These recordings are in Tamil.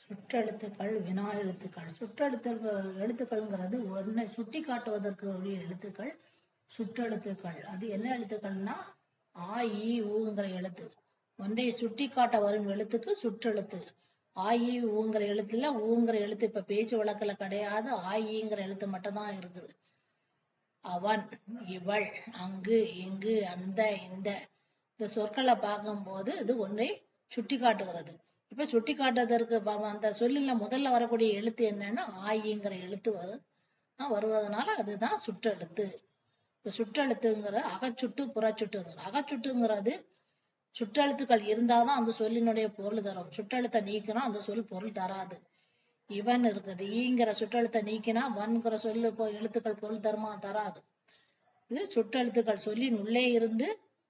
சுற்றெழுத்துக்கள் வினா எழுத்துக்கள். சுற்றெழுத்துக்கள் எழுத்துக்கள்ங்கிறது ஒன்றை சுட்டி காட்டுவதற்கு உரிய எழுத்துக்கள் சுற்றெழுத்துக்கள் அது என்ன எழுத்துக்கள்னா ஆ இ ஊங்கிற எழுத்து. ஒன்றை சுட்டி காட்ட வரும் எழுத்துக்கு சுற்றெழுத்து ஆயி ஊங்கிற எழுத்துல ஊங்கிற எழுத்து இப்ப பேச்சு வழக்குல கிடையாது. ஆ எழுத்து மட்டும்தான் இருக்குது. அவன் இவள் அங்கு இங்கு அந்த இந்த. இந்த சொற்களை பார்க்கும்போது இது ஒன்றை சுட்டி காட்டுகிறது இப்ப சுட்டி காட்டுவதற்கு அந்த சொல்லில முதல்ல வரக்கூடிய எழுத்து என்னன்னா ஆயிங்கிற எழுத்து வரும் வருவதனால அதுதான் சுற்றெழுத்து இந்த சுற்றெழுத்துங்கிற அகச்சுட்டு புறச்சுட்டுங்கிற அகச்சுட்டுங்கிறது சுற்றெழுத்துக்கள் இருந்தாதான் அந்த சொல்லினுடைய பொருள் தரும். சுற்றெழுத்தை நீக்கினா அந்த சொல் பொருள் தராது. இவன் இருக்குது ஈங்கிற சுற்றெழுத்தை நீக்கினா வன்கிற சொல்லு எழுத்துக்கள் பொருள் தருமா? தராது. இது சுற்றெழுத்துக்கள் சொல்லின் உள்ளே இருந்து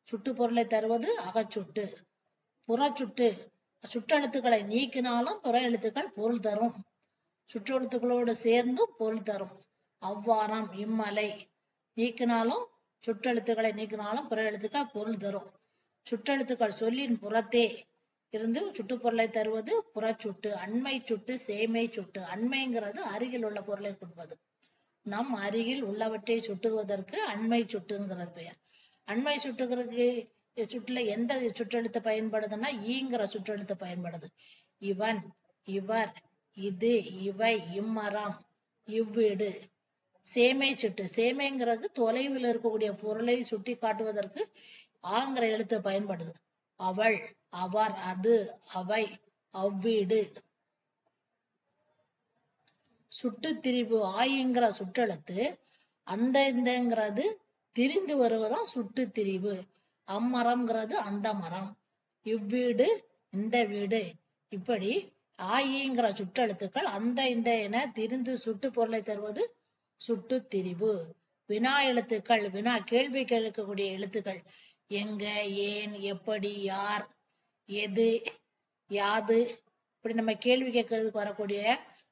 சுட்டு பொருளை தருவது அகச்சுட்டு. புறச்சுட்டு. சுற்றெழுத்துக்களை நீக்கினாலும் புற எழுத்துக்கள் பொருள் தரும். சுற்றெழுத்துக்களோடு சேர்ந்தும் பொருள் தரும். அவ்வாறாம் இம்மலை நீக்கினாலும் சுற்றெழுத்துக்களை நீக்கினாலும் புற எழுத்துக்கள் பொருள் தரும். சுற்றெழுத்துக்கள் சொல்லின் புறத்தே இருந்து சுட்டுப்பொருளை தருவது புறச்சுட்டு அண்மை சுட்டு சேமை சுட்டு அண்மைங்கிறது அருகில் உள்ள பொருளை கொடுப்பது. நம் அருகில் உள்ளவற்றை சுட்டுவதற்கு அண்மை சுட்டுங்கிறது பெயர். அண்மை சுட்டுகிறதுக்கு சுற்றுல எந்த சுற்றெழுத்து பயன்படுதுன்னா ஈங்கிற சுற்றெழுத்து பயன்படுது. இவன் இவர் இது இவை இம்மரம் இவ்வீடு சேமை சுட்டு சேமைங்கிறது தொலைவில் இருக்கக்கூடிய பொருளை சுட்டி காட்டுவதற்கு ஆங்கிற எழுத்து பயன்படுது. அவள் அவர் அது அவை அவ்வீடு. சுட்டு திரிபு ஆயிங்கிற சுற்றெழுத்து அந்த இந்தங்கிறது திரிந்து வருவதுதான் சுட்டு திரிவு அம்மரம்ங்கிறது அந்த மரம். இவ்வீடு இந்த வீடு. இப்படி ஆயிங்கிற சுற்றெழுத்துக்கள் அந்த இந்த என திரிந்து சுட்டு பொருளை தருவது சுட்டு திரிவு வினா எழுத்துக்கள் வினா கேள்வி கேட்கக்கூடிய எழுத்துக்கள். எங்க ஏன் எப்படி யார் எது யாது. இப்படி நம்ம கேள்வி கேட்கறதுக்கு வரக்கூடிய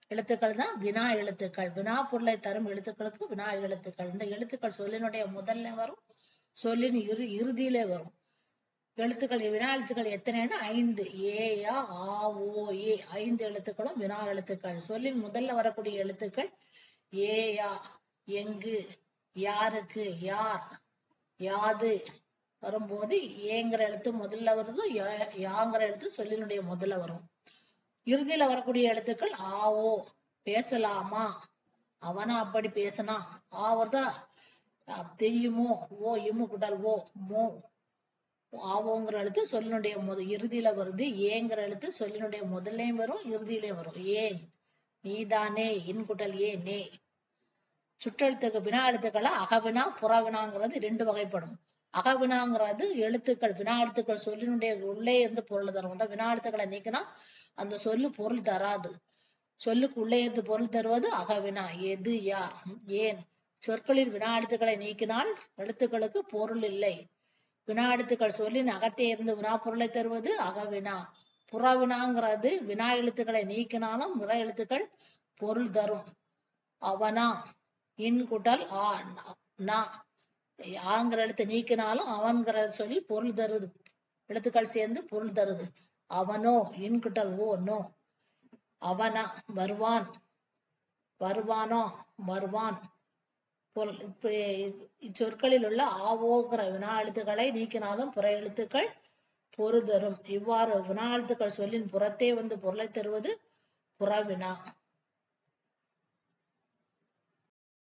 எழுத்துக்கள் தான் வினா எழுத்துக்கள். வினா பொருளை தரும் எழுத்துக்களுக்கு வினா எழுத்துக்கள். இந்த எழுத்துக்கள் சொல்லினுடைய முதல்ல வரும். சொல்லின் இரு இறுதியிலே வரும். எழுத்துக்கள் வினா எழுத்துக்கள் எத்தனைன்னா ஐந்து. ஏயா ஆ ஓ ஏ. ஐந்து எழுத்துக்களும் வினா எழுத்துக்கள். சொல்லின் முதல்ல வரக்கூடிய எழுத்துக்கள் ஏயா எங்கு யாருக்கு யார் யாது. வரும்போது ஏங்கிற எழுத்து முதல்ல வருதும் யா- யாங்கிற எழுத்து சொல்லினுடைய முதல்ல வரும். இறுதியில வரக்கூடிய எழுத்துக்கள் ஆவோ பேசலாமா? அவனா அப்படி பேசினா ஆ வருதா தெய்யுமோ ஓ இம்மு குடல் ஓ மோ. ஆவோங்கிற எழுத்து சொல்லினுடைய முத இறுதியில வருது. ஏங்கிற எழுத்து சொல்லினுடைய முதல்லையும் வரும் இறுதியிலையும் வரும். ஏன்? நீதானே இன்குட்டல் ஏ நே. சுற்றெழுத்துக்கு வினா எழுத்துக்களை அகவினா புறவினாங்கிறது ரெண்டு வகைப்படும். அகவினாங்கிறது எழுத்துக்கள் வினா எழுத்துக்கள் சொல்லினுடைய உள்ளே இருந்து பொருள் தரும். அந்த வினா எழுத்துக்களை நீக்கினா அந்த சொல்லு பொருள் தராது. சொல்லுக்கு உள்ளே இருந்து பொருள் தருவது அகவினா. எது யார்? ஏன்? சொற்களில் வினா எழுத்துக்களை நீக்கினால் எழுத்துக்களுக்கு பொருள் இல்லை. வினா எழுத்துக்கள் சொல்லின் அகத்தே இருந்து வினா பொருளை தருவது அகவினா. புறவினாங்கிறது வினா எழுத்துக்களை நீக்கினாலும் புற எழுத்துக்கள் பொருள் தரும். அவனா இன் குட்டல் ஆ நா. ஆங்கிற எழுத்து நீக்கினாலும் அவன்கிற சொல்லி பொருள் தருது. எழுத்துக்கள் சேர்ந்து பொருள் தருது. அவனோ இன் குட்டல் ஓ நோ. அவனா வருவான். வருவானோ வருவான். இச்சொற்களில் உள்ள ஆவோங்கிற வினா எழுத்துக்களை நீக்கினாலும் புற எழுத்துக்கள் பொருதரும். இவ்வாறு வினா எழுத்துக்கள் சொல்லின் புறத்தே வந்து பொருளை தருவது புறவினா.